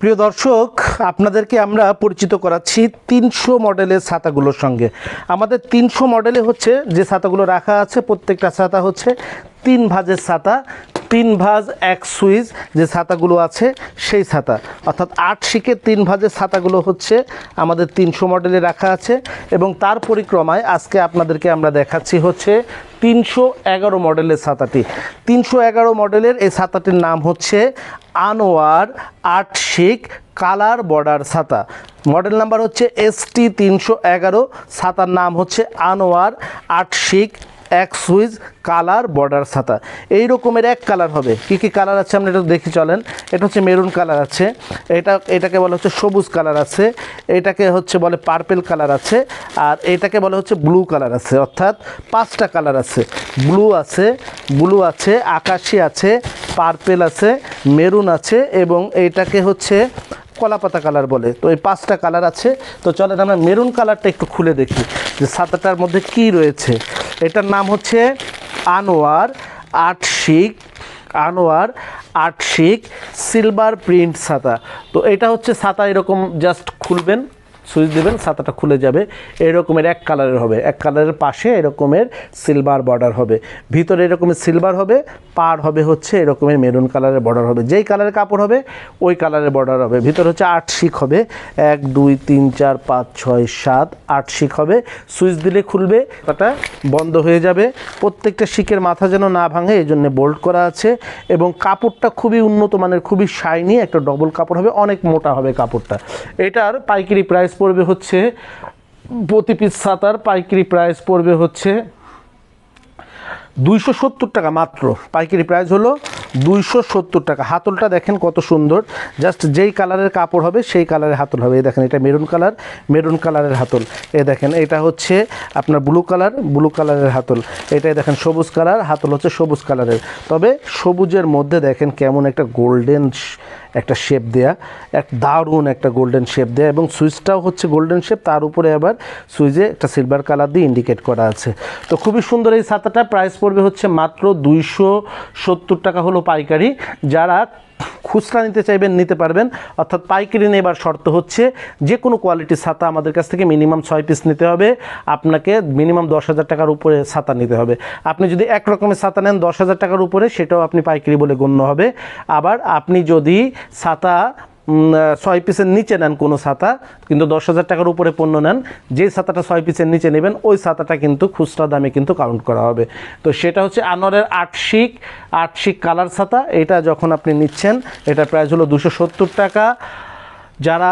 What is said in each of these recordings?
প্রিয় দর্শক, আপনাদেরকে আমরা পরিচিত করাচ্ছি তিনশো মডেলের ছাতাগুলোর সঙ্গে। আমাদের তিনশো মডেলে হচ্ছে যে ছাতাগুলো রাখা আছে, প্রত্যেকটা ছাতা হচ্ছে তিন ভাজের ছাতা, তিন ভাজ, এক সুইচ যে ছাতাগুলো আছে সেই ছাতা। অর্থাৎ আট শিকের তিন ভাজের ছাতাগুলো হচ্ছে আমাদের তিনশো মডেলে রাখা আছে এবং তার পরিক্রমায় আজকে আপনাদেরকে আমরা দেখাচ্ছি হচ্ছে তিনশো এগারো মডেলের ছাতাটি। তিনশো এগারো মডেলের এই ছাতাটির নাম হচ্ছে আনোয়ার আট শিক কালার বর্ডার ছাতা। মডেল নাম্বার হচ্ছে এস টি তিনশো এগারো, ছাতার নাম হচ্ছে আনোয়ার আট শিক এক সুইচ, কালার বর্ডার ছাতা। এই রকমের এক কালার হবে। কি কি কালার আছে আপনি এটা দেখি, চলেন। এটা হচ্ছে মেরুন কালার আছে। এটা, এটাকে বলা হচ্ছে সবুজ কালার আছে। এটাকে হচ্ছে বলে পার্পেল কালার আছে। আর এটাকে বলা হচ্ছে ব্লু কালার আছে। অর্থাৎ পাঁচটা কালার আছে। ব্লু আছে ব্লু আছে, আকাশি আছে পার্পেল আছে, মেরুন আছে এবং এইটাকে হচ্ছে কলাপাতা কালার বলে। তো এই পাঁচটা কালার আছে। তো চলেন আমরা মেরুন কালারটা একটু খুলে দেখি যে ছাতাটার মধ্যে কি রয়েছে। এটার নাম হচ্ছে আনোয়ার আট শিক আনোয়ার আট শিক সিলভার প্রিন্ট ছাতা তো এটা হচ্ছে ছাতা এরকম জাস্ট খুলবেন। সুইচ দেবেন, ছাতাটা খুলে যাবে। এরকমের এক কালারের হবে। এক কালারের পাশে এরকমের সিলভার বর্ডার হবে। ভিতরে এরকমের সিলভার হবে পার হবে হচ্ছে এরকমের মেরুন কালারের বর্ডার হবে। যেই কালারের কাপড় হবে, ওই কালারের বর্ডার হবে। ভিতরে হচ্ছে আট শিক হবে। এক, দুই, তিন, চার, পাঁচ, ছয়, সাত, আট শিক হবে। সুইচ দিলে খুলবে ওটা বন্ধ হয়ে যাবে। প্রত্যেকটা শিকের মাথা যেন না ভাঙে, এই জন্য বোল্ট করা আছে। এবং কাপড়টা খুবই উন্নত মানের, খুবই শাইনি একটা ডবল কাপড় হবে। অনেক মোটা হবে কাপড়টা। এটার পাইকারি প্রাইস পড়বে হচ্ছে, প্রতি পিস ছাতার পাইকারি প্রাইস পড়বে হচ্ছে দুইশো সত্তর টাকা মাত্র। পাইকারি প্রাইস হলো দুইশো সত্তর টাকা। হাতলটা দেখেন কত সুন্দর। জাস্ট যেই কালারের কাপড় হবে সেই কালারের হাতল হবে। এই দেখেন, এটা মেরুন কালার, মেরুন কালারের হাতল। এ দেখেন, এটা হচ্ছে আপনার ব্লু কালার, ব্লু কালারের হাতল। এটাই দেখেন, সবুজ কালার, হাতল হচ্ছে সবুজ কালারের। তবে সবুজের মধ্যে দেখেন কেমন একটা গোল্ডেন একটা শেপ দেয়া, এক দারুণ একটা গোল্ডেন শেপ দেয়া এবং সুইচটাও হচ্ছে গোল্ডেন শেপ। তার উপরে আবার সুইচে একটা সিলভার কালার দিয়ে ইন্ডিকেট করা আছে। তো খুবই সুন্দর এই ছাতাটা। প্রাইস পড়বে হচ্ছে মাত্র দুইশো সত্তর টাকা হলো পাইকারি যারা খুচরা নিতে চাইবেন, নিতে পারবেন। অর্থাৎ পাইকারি নেবার শর্ত হচ্ছে যে কোনো কোয়ালিটির ছাতা আমাদের কাছ থেকে মিনিমাম ছয় পিস নিতে হবে। আপনাকে মিনিমাম দশ হাজার টাকার উপরে ছাতা নিতে হবে। আপনি যদি এক রকমের ছাতা নেন দশ হাজার টাকার উপরে, সেটাও আপনি পাইকারি বলে গণ্য হবে। আবার আপনি যদি ছাতা ছয় পিসের নিচে নেন কোনো ছাতা, কিন্তু দশ হাজার টাকার উপরে পণ্য নেন। যে ছাতাটা ছয় পিসের নিচে নেবেন, ওই ছাতাটা কিন্তু খুচরা দামে কিন্তু কাউন্ট করা হবে। তো সেটা হচ্ছে আনোয়ারের আটশিক আটশিক কালার ছাতা। এটা যখন আপনি নিচ্ছেন, এটা প্রাইস হলো দুশো সত্তর টাকা। যারা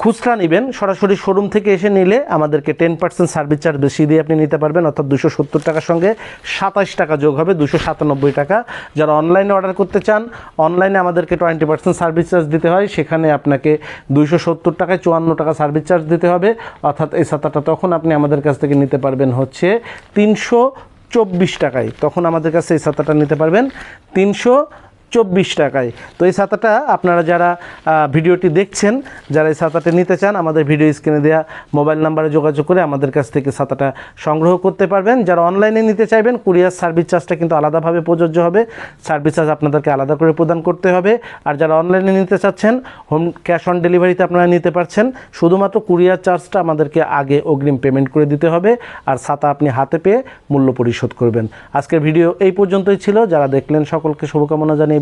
খুচরা নেবেন, সরাসরি শোরুম থেকে এসে নিলে আমাদেরকে টেন পার্সেন্ট সার্ভিস চার্জ বেশি দিয়ে আপনি নিতে পারবেন, অর্থাৎ দুশো সত্তর টাকার সঙ্গে সাতাশ টাকা যোগ হবে, দুশো সাতানব্বই টাকা। যারা অনলাইনে অর্ডার করতে চান অনলাইনে আমাদেরকে টোয়েন্টি পার্সেন্ট সার্ভিস চার্জ দিতে হয়, সেখানে আপনাকে দুইশো সত্তর টাকায় চুয়ান্ন টাকা সার্ভিস চার্জ দিতে হবে, অর্থাৎ এই ছাতাটা তখন আপনি আমাদের কাছ থেকে নিতে পারবেন হচ্ছে তিনশো চব্বিশ টাকায়। তখন আমাদের কাছে এই ছাতাটা নিতে পারবেন, তিনশো চব্বিশ টাকায়। তো এই ছাতাটা আপনারা যারা ভিডিওটি দেখছেন, যারা এই ছাতাটা নিতে চান, আমাদের ভিডিও স্ক্রিনে দেওয়া মোবাইল নাম্বারে যোগাযোগ করে আমাদের কাছ থেকে ছাতাটা সংগ্রহ করতে পারবেন। যারা অনলাইনে নিতে চাইবেন, কুরিয়ার সার্ভিস চার্জটা কিন্তু আলাদাভাবে প্রযোজ্য হবে। সার্ভিস চার্জ আপনাদেরকে আলাদা করে প্রদান করতে হবে। আর যারা অনলাইনে নিতে চাচ্ছেন, হোম ক্যাশ অন ডেলিভারিতে আপনারা নিতে পারছেন। শুধুমাত্র কুরিয়ার চার্জটা আমাদেরকে আগে অগ্রিম পেমেন্ট করে দিতে হবে। আর ছাতা আপনি হাতে পেয়ে মূল্য পরিশোধ করবেন। আজকের ভিডিও এই পর্যন্তই ছিল। যারা দেখলেন, সকলকে শুভকামনা জানিয়ে